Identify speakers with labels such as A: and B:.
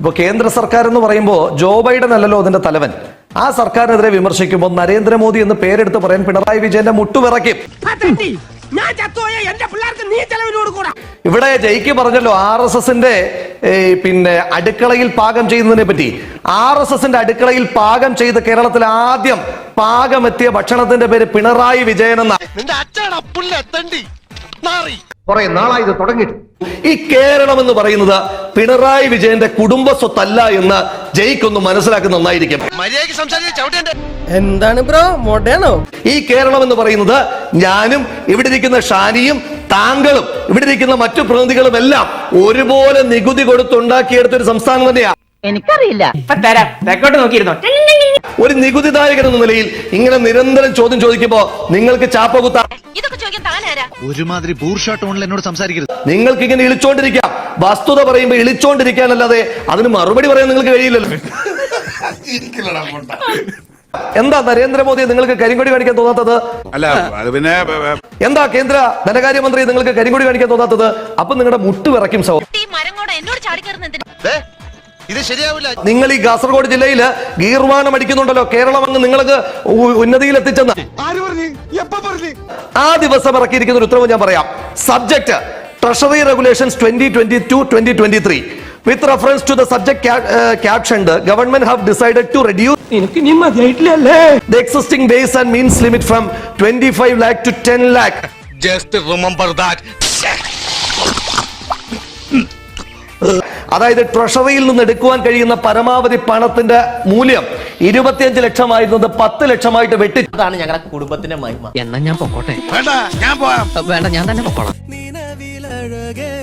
A: ഇപ്പൊ കേന്ദ്ര സർക്കാർ എന്ന് പറയുമ്പോൾ ജോ ബൈഡൻ അല്ലല്ലോ അതിന്റെ തലവൻ. ആ സർക്കാരിനെതിരെ വിമർശിക്കുമ്പോൾ നരേന്ദ്രമോദി എന്ന് പേരെടുത്ത് പറയാൻ പിണറായി വിജയന്റെ മുട്ടുവിറക്കും
B: ഞാൻ ചത്തോയ എന്റെ പിള്ളേർക്ക് നീ ചെലവിന് കൊടുക്കൂടാ
A: ഇവിടെ ജയിക്ക് പറഞ്ഞല്ലോ ആർ എസ് എസിന്റെ പിന്നെ അടുക്കളയിൽ പാകം ചെയ്യുന്നതിനെ പറ്റി. ആർ എസ് എസിന്റെ അടുക്കളയിൽ പാകം ചെയ്ത് കേരളത്തിൽ ആദ്യം പാകമെത്തിയ ഭക്ഷണത്തിന്റെ പേര് പിണറായി വിജയൻ എന്ന.
C: കുറെ നാളായി ഇത് തുടങ്ങിയിട്ട്.
A: ഈ കേരളം എന്ന് പറയുന്നത് പിണറായി വിജയന്റെ കുടുംബ സ്വത്തല്ല എന്ന് ജയിക്കൊന്ന് മനസ്സിലാക്കുന്ന നന്നായിരിക്കും.
B: എന്താണ് ബ്രോ? മോഡേണോ?
A: ഈ കേരളം എന്ന് പറയുന്നത് ഞാനും ഇവിടെ ഇരിക്കുന്ന ഷാനിയും താങ്കളും ഇവിടെ ഇരിക്കുന്ന മറ്റു പ്രതിനിധികളും എല്ലാം ഒരുപോലെ നികുതി കൊടുത്തുണ്ടാക്കിയെടുത്ത ഒരു സംസ്ഥാനം തന്നെയാ.
D: എനിക്കറിയില്ല.
B: നോക്കിയിരുന്നോ?
A: ഒരു നികുതിദായകൻ എന്ന നിലയിൽ ഇങ്ങനെ നിരന്തരം ചോദ്യം ചോദിക്കുമ്പോ നിങ്ങൾക്ക് ചാപ്പ കുത്താം.
E: ഒരുമാതിരി ബൂർഷ ടോണിൽ എന്നോട് സംസാരിക്കരുത്.
A: നിങ്ങൾക്ക് ഇങ്ങനെ ഇളിച്ചോണ്ടിരിക്കാം. വസ്തുത പറയുമ്പോ ഇളിച്ചോണ്ടിരിക്കാനല്ലാതെ അതിന് മറുപടി പറയാൻ നിങ്ങൾക്ക് കഴിയില്ലല്ലോ. എന്താ നരേന്ദ്രമോദി നിങ്ങൾക്ക് കരിങ്കൊടി കാണിക്കാൻ തോന്നാത്തത്?
F: അല്ല അത് പിന്നെ
A: എന്താ കേന്ദ്ര ധനകാര്യമന്ത്രി നിങ്ങൾക്ക് കരിങ്കൊടി കാണിക്കാൻ തോന്നാത്തത്? അപ്പൊ നിങ്ങളുടെ മുട്ട് വിറയ്ക്കും സഹോ
D: ഈ മരം എന്നോട് ചാടിക്കയറുന്ന
G: ദേ, ഇത് ശരിയാവില്ല.
A: നിങ്ങൾ ഈ കാസർഗോഡ് ജില്ലയിൽ ഗീർവാണം അടിക്കുന്നുണ്ടല്ലോ. കേരളം അങ്ങ് നിങ്ങൾക്ക് ഉന്നതിയിൽ എത്തിച്ചെന്ന്
F: ആര് പറഞ്ഞു? എപ്പ പറഞ്ഞു
A: ആ ദിവസം ഇറക്കിയിരിക്കുന്ന ഒരു ഉത്തരവ് ഞാൻ പറയാം. Subject treasury regulations twenty twenty two twenty twenty three with reference to the subject caption government have decided to reduce
B: എനിക്ക് നീ മതിയായിട്ടില്ലല്ലേ?
A: the existing base and means limit from 25 lakh to 10 lakh.
G: Just remember that
A: അതായത് ട്രഷറിയിൽ നിന്ന് എടുക്കുവാൻ കഴിയുന്ന പരമാവധി പണത്തിന്റെ മൂല്യം ഇരുപത്തിയഞ്ച് ലക്ഷമായിരുന്നത് പത്ത് ലക്ഷമായിട്ട് വെട്ടി
H: അതാണ് ഞങ്ങളുടെ കുടുംബത്തിന്റെ മഹിമ.
I: എന്നാ ഞാൻ പൊക്കോട്ടെ?
F: വേണ്ട ഞാൻ പോവാം.
I: വേണ്ട ഞാൻ തന്നെ പൊക്കോളാം.
B: നിലവിലഴകേ